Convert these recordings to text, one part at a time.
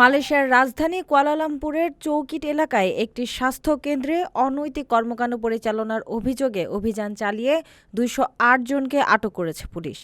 মালয়েশিয়ার রাজধানী কুয়ালালামপুরের চৌকিট এলাকায় একটি স্বাস্থ্য কেন্দ্রে অনৈতিক কর্মকাণ্ড পরিচালনার অভিযোগে অভিযান চালিয়ে দুইশো জনকে আটক করেছে পুলিশ।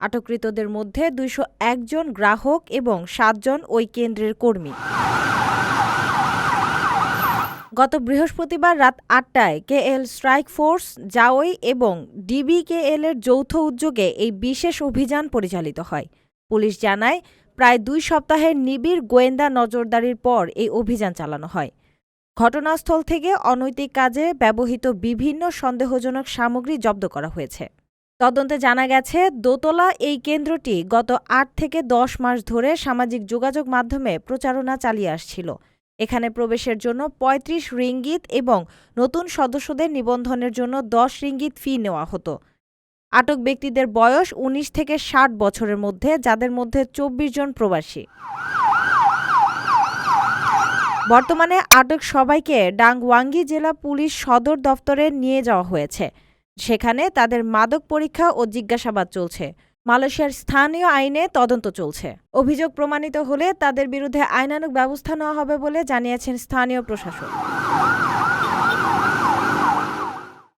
আটককৃতদের মধ্যে দুইশো জন গ্রাহক এবং সাতজন ওই কেন্দ্রের কর্মী। গত বৃহস্পতিবার রাত আটটায় কেএল স্ট্রাইক ফোর্স, জাওই এবং ডিবিকেএল এর যৌথ উদ্যোগে এই বিশেষ অভিযান পরিচালিত হয়। পুলিশ জানায় প্রায় দুই সপ্তাহের নিবিড় গোয়েন্দা নজরদারির পর এই অভিযান চালানো হয়। ঘটনাস্থল থেকে অনৈতিক কাজে ব্যবহৃত বিভিন্ন সন্দেহজনক সামগ্রী জব্দ করা হয়েছে। তদন্তে জানা গেছে, দোতলা এই কেন্দ্রটি গত আট থেকে দশ মাস ধরে সামাজিক যোগাযোগ মাধ্যমে প্রচারণা চালিয়ে আসছিল। এখানে প্রবেশের জন্য ৩৫ রিঙ্গিত এবং নতুন সদস্যদের নিবন্ধনের জন্য দশ রিঙ্গিত ফি নেওয়া হতো। আটক ব্যক্তিদের বয়স ১৯ থেকে ষাট বছরের মধ্যে, যাদের মধ্যে চব্বিশ জন প্রবাসী। বর্তমানে আটক সবাইকে ডাংওয়াঙ্গি জেলা পুলিশ সদর দফতরে নিয়ে যাওয়া হয়েছে। সেখানে তাদের মাদক পরীক্ষা ও জিজ্ঞাসাবাদ চলছে। মালয়েশিয়ার স্থানীয় আইনে তদন্ত চলছে। অভিযোগ প্রমাণিত হলে তাদের বিরুদ্ধে আইনানুগ ব্যবস্থা নেওয়া হবে বলে জানিয়েছেন স্থানীয় প্রশাসন।